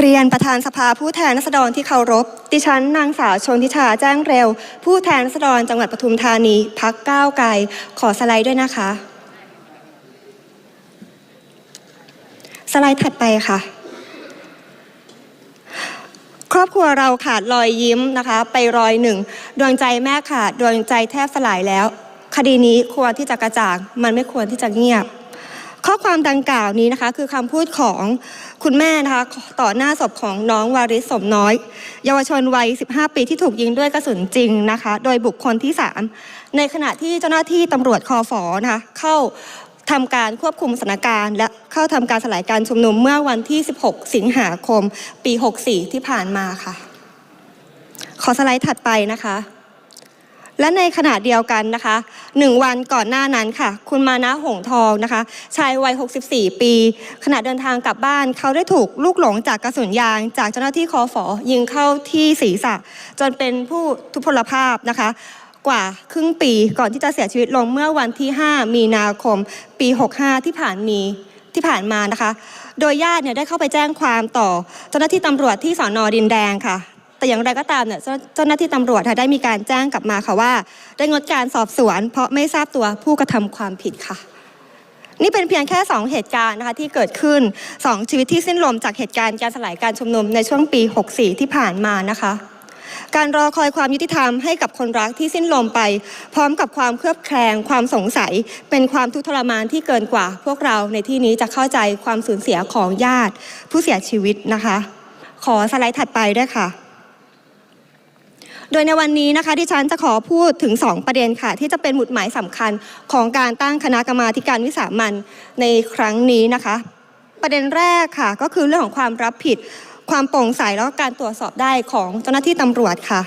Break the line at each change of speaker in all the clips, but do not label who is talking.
เรียนประธานสภาผู้แทนราษฎรที่เคารพ ดิฉันนางสาวชนทิชาแจ้งเร็ว ผู้แทนราษฎรจังหวัดปทุมธานีพักก้าวไกลขอสไลด์ด้วยนะคะ สไลด์ถัดไปค่ะ ครอบครัวเราขาดรอยยิ้มนะคะ ไปรอยหนึ่ง ดวงใจแม่ขาดดวงใจแทบสลายแล้ว คดีนี้ควรที่จะกระจ่างมันไม่ควรที่จะเงียบ ข้อความดังกล่าวนี้นะคะคือคำพูดของคุณแม่นะคะต่อหน้าศพของน้องวาริสสมน้อย เยาวชนวัย 15 ปีที่ถูกยิงด้วยกระสุนจริงนะคะ โดยบุคคลที่ 3 ในขณะที่เจ้าหน้าที่ตำรวจคอฟอนะคะเข้าทำการควบคุมสถานการณ์ และเข้าทำการสลายการชุมนุมเมื่อวันที่ 16 สิงหาคม ปี 64 ที่ผ่านมาค่ะ ขอสไลด์ถัดไปนะคะ และในขณะเดียวกันนะคะหนึ่งวันก่อนหน้านั้นค่ะ คุณมานะหงทองนะคะ ชายวัย 64 ปี ขณะเดินทางกลับบ้าน เขาได้ถูกลูกหลงจากกระสุนยาง จากเจ้าหน้าที่คอฟอยิงเข้าที่ศีรษะ จนเป็นผู้ทุพพลภาพนะคะ กว่าครึ่งปีก่อนที่จะเสียชีวิตลงเมื่อวันที่ 5 มีนาคม ปี 65 ที่ผ่านมีที่ผ่านมานะคะ โดยญาติเนี่ยได้เข้าไปแจ้งความต่อเจ้าหน้าที่ตำรวจที่สอนอดินแดงค่ะ แต่อย่างไรก็ตามเนี่ยเจ้าหน้าที่ตำรวจค่ะได้มีการแจ้งกลับมาค่ะว่า ได้งดการสอบสวน เพราะไม่ทราบตัวผู้กระทำความผิดค่ะนี่เป็นเพียงแค่ 2 เหตุการณ์นะคะที่เกิดขึ้น 2 ชีวิตที่สิ้นลมจากเหตุการณ์การสลายการชุมนุมในช่วงปี 64 ที่ผ่านมานะคะ การรอคอยความยุติธรรมให้กับคนรักที่สิ้นลมไป พร้อมกับความเครือบแคลงความสงสัย เป็นความทุกข์ทรมานที่เกินกว่า พวกเราในที่นี้จะเข้าใจความสูญเสียของญาติ ผู้เสียชีวิตนะคะ ขอสไลด์ถัดไปด้วยค่ะ โดยในวันนี้นะคะที่ฉันจะขอพูดถึง 2 ประเด็นค่ะ ที่จะเป็นหมุดหมายสำคัญของการตั้งคณะกรรมาการวิสามันในครั้งนี้นะคะ ประเด็นแรกค่ะ ก็คือเรื่องของความรับผิด ความโปร่งใสแล้วก็การตรวจสอบได้ของเจ้าหน้าที่ตำรวจค่ะ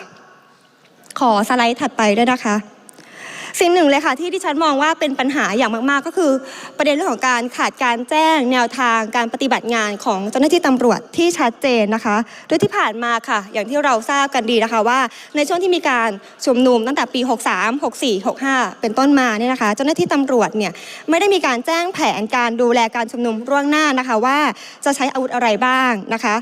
ขอสไลด์ถัดไปด้วยนะคะ สิ่งหนึ่งเลยค่ะที่ดิฉันมองว่าเป็นปัญหาอย่างมากๆ ก็คือ ประเด็นเรื่องของการขาดการแจ้งแนวทางการปฏิบัติงานของเจ้าหน้าที่ตำรวจที่ชัดเจนนะคะโดยที่ผ่านมาค่ะ อย่างที่เราทราบกันดีนะคะว่า ในช่วงที่มีการชุมนุมตั้งแต่ปี 63 64 65 เป็นต้นมาเนี่ยนะคะ เจ้าหน้าที่ตำรวจเนี่ยไม่ได้มีการแจ้งแผนการดูแลการชุมนุมล่วงหน้านะคะว่าจะใช้อาวุธอะไรบ้างนะคะ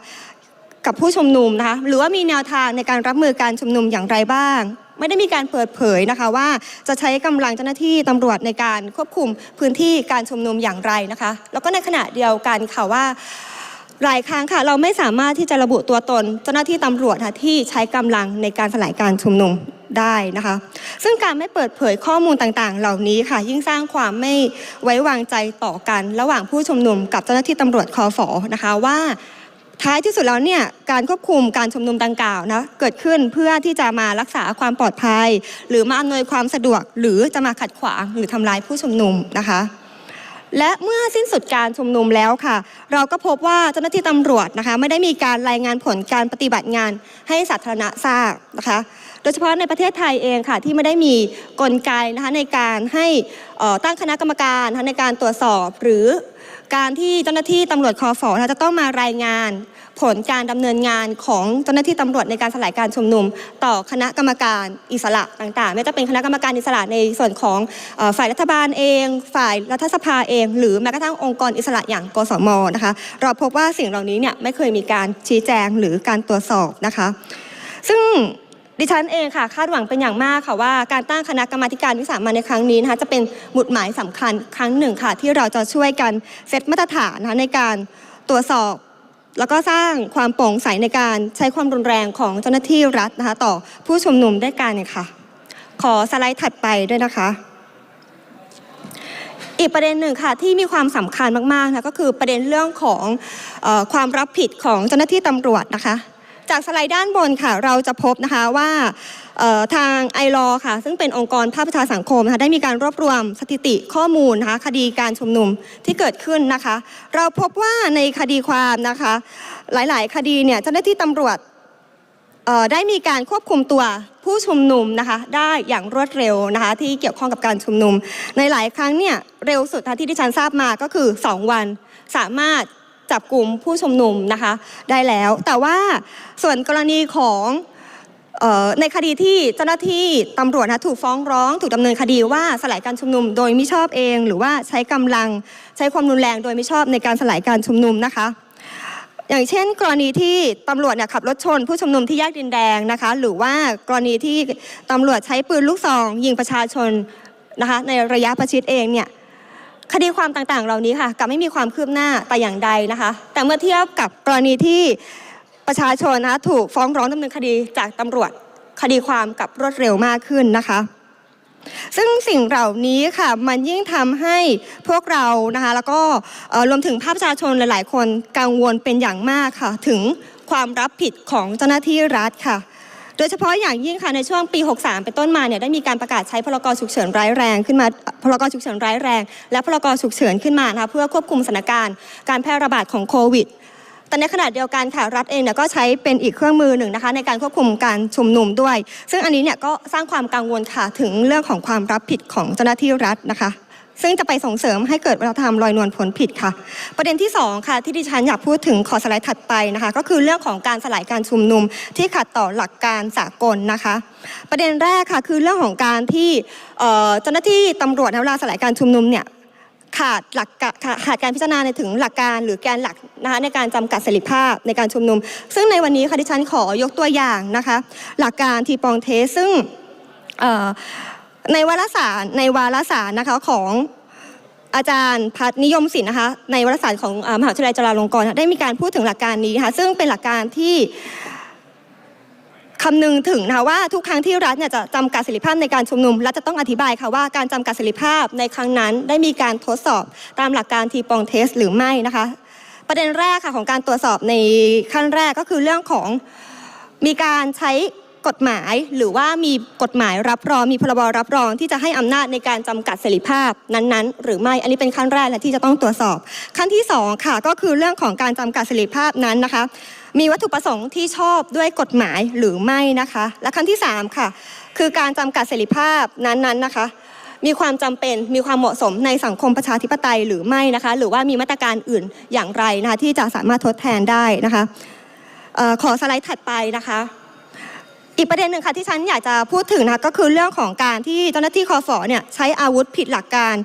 กับผู้ชุมนุมนะคะหรือว่ามีแนวทางในการรับมือการชุมนุมอย่างไรบ้าง ไม่ได้มีการเปิดเผยนะคะว่าจะใช้กำลังเจ้าหน้าที่ตำรวจในการควบคุมพื้นที่การชุมนุมอย่างไรนะคะ แล้วก็ในขณะเดียวกันค่ะว่าหลายครั้งค่ะเราไม่สามารถที่จะระบุตัวตนเจ้าหน้าที่ตำรวจค่ะที่ใช้กำลังในการสลายการชุมนุมได้นะคะ ซึ่งการไม่เปิดเผยข้อมูลต่างๆ เหล่านี้ค่ะ ยิ่งสร้างความไม่ไว้วางใจต่อกัน ระหว่างผู้ชุมนุมกับเจ้าหน้าที่ตำรวจคอฟอนะคะว่า ท้ายที่สุดแล้วเนี่ยการควบคุมการชุมนุมดังกล่าวนะเกิดขึ้นเพื่อที่จะมารักษาความปลอดภัย หรือมาอำนวยความสะดวก หรือจะมาขัดขวางหรือทำลายผู้ชุมนุมนะคะและเมื่อสิ้นสุดการชุมนุมแล้วค่ะ เราก็พบว่าเจ้าหน้าที่ตำรวจนะคะ ไม่ได้มีการรายงานผลการปฏิบัติงานให้สาธารณะทราบนะคะ โดยเฉพาะในประเทศไทยเองค่ะที่ไม่ได้มีกลไกนะคะในการให้ตั้งคณะกรรมการในการตรวจสอบหรือการที่เจ้าหน้าที่ตำรวจคอฟอนะคะจะต้องมารายงาน ผลการดำเนินงานของเจ้าหน้าที่ตำรวจในการสลายการชุมนุม ต่อคณะกรรมการอิสระต่างๆ ไม่ว่าจะเป็นคณะกรรมการอิสระในส่วนของฝ่ายรัฐบาลเอง ฝ่ายรัฐสภาเอง หรือแม้กระทั่งองค์กรอิสระอย่างกสมนะคะ เราพบว่าสิ่งเหล่านี้เนี่ยไม่เคยมีการชี้แจงหรือการตรวจสอบนะคะ ซึ่ง ดิฉันเองค่ะคาดหวังเป็นอย่างมากค่ะว่าการตั้งคณะกรรมาการวิสามันในครั้งนี้นะคะจะเป็นหมุดหมายสำคัญครั้งหนึ่งค่ะ ที่เราจะช่วยกันเซตมาตรฐานนะคะในการตรวจสอบ แล้วก็สร้างความโปร่งใสในการใช้ความรุนแรงของเจ้าหน้าที่รัฐนะคะ ต่อผู้ชุมนุมด้วยกันค่ะ ขอสไลด์ถัดไปด้วยนะคะ อีกประเด็นหนึ่งค่ะที่มีความสำคัญมากๆนะก็คือประเด็นเรื่องของอความรับผิดของเจ้าหน้าที่ตำรวจนะคะ จากสไลด์ด้านบนค่ะ เราจะพบนะคะว่าทางไอรอค่ะ ซึ่งเป็นองค์กรภาคประชาสังคมนะคะได้มีการรวบรวมสถิติข้อมูลนะคะคดีการชุมนุมที่เกิดขึ้นนะคะ เราพบว่าในคดีความนะคะ หลายๆ คดีเนี่ยเจ้าหน้าที่ตำรวจได้มีการควบคุมตัวผู้ชุมนุมนะคะ ได้อย่างรวดเร็วนะคะ ที่เกี่ยวข้องกับการชุมนุม ในหลายครั้งเนี่ยเร็วสุดที่ดิฉันทราบมาก็คือ 2 วัน สามารถ จับกลุ่มผู้ชุมนุมนะคะได้แล้ว แต่ว่าส่วนกรณีของออในคดีที่เจ้าหน้าที่ตำรวจนะถูกฟ้องร้องถูกดำเนินคดีว่าสลายการชุมนุมโดยม่ชอบเอง หรือว่าใช้กำลังใช้ความรุนแรงโดยม่ชอบในการสลายการชุมนุมนะคะ อย่างเช่น กรณีที่ตำรวจเนี่ยขับรถชน ผู้ชุมนุมที่แยกดินแดงนะคะ หรือว่ากรณีที่ตำรวจใช้ปืนลูกซอง ยิงประชาชนนะคะในระยะประชิดเองเนี่ย คดีความต่างๆ เหล่านี้ค่ะกลับไม่มีความคืบหน้าแต่อย่างใดนะคะ แต่เมื่อเทียบกับกรณีที่ประชาชนนะคะถูกฟ้องร้องดำเนินคดีจากตำรวจคดีความกับรวดเร็วมากขึ้นนะคะ ซึ่งสิ่งเหล่านี้ค่ะมันยิ่งทำให้พวกเรานะคะแล้วก็รวมถึงภาคประชาชนหลาย ๆ คนกังวลเป็นอย่างมากค่ะ ถึงความรับผิดของเจ้าหน้าที่รัฐค่ะ โดยเฉพาะอย่างยิ่งค่ะในช่วงปี 63 เป็นต้นมาเนี่ยได้มีการประกาศใช้พรกฉุกเฉินร้ายแรงขึ้นมาพรกฉุกเฉินร้ายแรง และพรกฉุกเฉินขึ้นมานะคะเพื่อควบคุมสถานการณ์การแพร่ระบาดของโควิดแต่ในขณะเดียวกันค่ะรัฐเองเนี่ยก็ใช้เป็นอีกเครื่องมือหนึ่งนะคะในการควบคุมการชุมนุมด้วย ซึ่งอันนี้เนี่ยก็สร้างความกังวลค่ะถึงเรื่องของความรับผิดของเจ้าหน้าที่รัฐนะคะ ซึ่งจะไปส่งเสริมให้เกิดวัฒนธรรมลอยนวลผลผิดค่ะ ประเด็นที่สองค่ะ ที่ดิฉันอยากพูดถึงขอสไลด์ถัดไปนะคะ ก็คือเรื่องของการสลายการชุมนุมที่ขัดต่อหลักการสากลนะคะ ประเด็นแรกค่ะคือเรื่องของการที่เจ้าหน้าที่ตำรวจในเวลาสลายการชุมนุมเนี่ยขาดหลักกะขาขาดการพิจารณาในถึงหลักการหรือแกนหลักนะคะในการจำกัดเสรีภาพในการชุมนุม ซึ่งในวันนี้ค่ะดิฉันขอยกตัวอย่างนะคะ หลักการทีปองเทซึ่งเในวารสารในวารสารนะคะของอาจารย์พัฒนิยมศิลป์นะคะในวารสารของอมหาวิทยาลัยจุฬาลงกรณ์ได้มีการพูดถึงหลักการนี้นะคะซึ่งเป็นหลักการที่คำนึงถึงนะคะว่าทุกครั้งที่รัฐเนี่ยจะจำกัดเสรีภาพในการชุมนุมรัฐจะต้องอธิบายค่ะว่าการจำกัดเสรีภาพในครั้งนั้นได้มีการทดสอบตามหลักการทีปองเทสหรือไม่นะคะ ประเด็นแรกค่ะของการตรวจสอบในขั้นแรกก็คือเรื่องของมีการใช้ กฎหมายหรือว่ามีกฎหมายรับรองมีพรบรับรองที่จะให้อำนาจในการจำกัดเสรีภาพนั้นๆ หรือไม่อันนี้เป็นขั้นแรกและที่จะต้องตรวจสอบ ขั้นที่สองค่ะก็คือเรื่องของการจำกัดเสรีภาพนั้นนะคะ มีวัตถุประสงค์ที่ชอบด้วยกฎหมายหรือไม่นะคะ และขั้นที่สามค่ะคือการจำกัดเสรีภาพนั้นๆนะคะมีความจำเป็นมีความเหมาะสมในสังคมประชาธิปไตยหรือไม่นะคะ หรือว่ามีมาตรการอื่นอย่างไรนะคะที่จะสามารถทดแทนได้นะคะออขอสไลด์ถัดไปนะคะ อีกประเด็นหนึ่งค่ะที่ฉันอยากจะพูดถึงนะคะก็คือเรื่องของการที่เจ้าหน้าที่คอฟอเนี่ยใช้อาวุธผิดหลักการ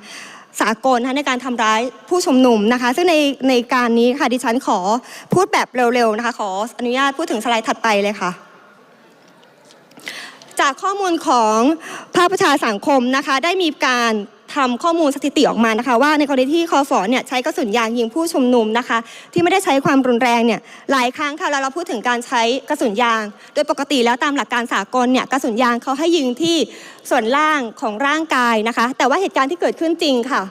สากลนะคะในการทำร้ายผู้ชุมนุมนะคะ ซึ่งในในการนี้ค่ะดิฉันขอพูดแบบเร็วๆนะคะ ขออนุญาตพูดถึงสไลด์ถัดไปเลยค่ะ จากข้อมูลของภาคประชาสังคมนะคะ ได้มีการ ทำข้อมูลสถิติออกมานะคะ ว่าในกรณีที่คอฟอเนี่ยใช้กระสุนยางยิงผู้ชุมนุมนะคะ ที่ไม่ได้ใช้ความรุนแรงเนี่ยหลายครั้งค่ะแล้วเราพูดถึงการใช้กระสุนยาง โดยปกติแล้วตามหลักการสากลเนี่ยกระสุนยางเขาให้ยิงที่ส่วนล่างของร่างกายนะคะ แต่ว่าเหตุการณ์ที่เกิดขึ้นจริงค่ะ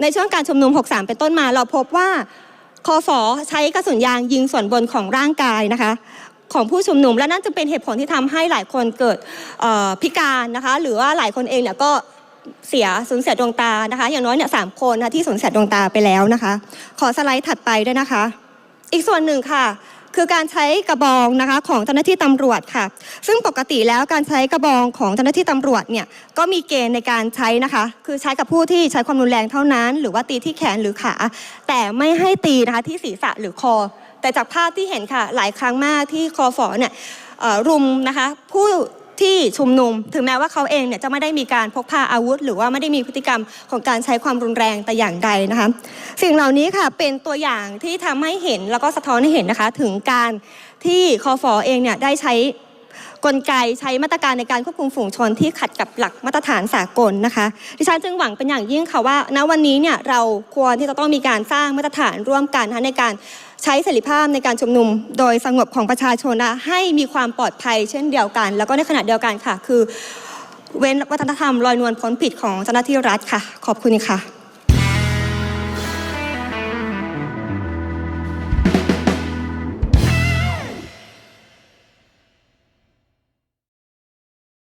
ในช่วงการชุมนุม 63 เป็นต้นมา เราพบว่าคอฟอใช้กระสุนยางยิงส่วนบนของร่างกายนะคะของผู้ชุมนุมและนั่นจะเป็นเหตุผลที่ทำให้หลายคนเกิดพิการนะคะ หรือว่าหลายคนเองเนี่ยก็ เสียสูญเสียดวงตานะคะ อย่างน้อยเนี่ยสามคนนะที่สูญเสียดวงตาไปแล้วนะคะ ขอสไลด์ถัดไปด้วยนะคะ อีกส่วนหนึ่งค่ะ คือการใช้กระบองนะคะของเจ้าหน้าที่ตำรวจค่ะ ซึ่งปกติแล้วการใช้กระบองของเจ้าหน้าที่ตำรวจเนี่ยก็มีเกณฑ์ในการใช้นะคะ คือใช้กับผู้ที่ใช้ความรุนแรงเท่านั้น หรือว่าตีที่แขนหรือขา แต่ไม่ให้ตีนะคะที่ศีรษะหรือคอ แต่จากภาพที่เห็นค่ะ หลายครั้งมากที่คอฟอเนี่ยรุมนะคะผู้ ที่ชุมนุม ถึงแม้ว่าเขาเองเนี่ยจะไม่ได้มีการพกพาอาวุธ หรือว่าไม่ได้มีพฤติกรรมของการใช้ความรุนแรงแต่อย่างใดนะคะ สิ่งเหล่านี้ค่ะเป็นตัวอย่างที่ทำให้เห็นแล้วก็สะท้อนให้เห็นนะคะ ถึงการที่คอฟอเองเนี่ยได้ใช้กลไกใช้มาตรการในการควบคุมฝูงชนที่ขัดกับหลักมาตรฐานสากลนะคะ ดิฉันจึงหวังเป็นอย่างยิ่งค่ะว่า ณวันนี้เนี่ยเราควรที่จะต้องมีการสร้างมาตรฐานร่วมกันนะคะในการ ใช้เสรีภาพในการชุมนุมโดยสงบของประชาชนนะให้มีความปลอดภัยเช่นเดียวกัน แล้วก็ในขณะเดียวกันค่ะ คือ เว้นวัฒนธรรมลอยนวลพ้นผิดของเจ้าหน้าที่รัฐค่ะ ขอบคุณค่ะ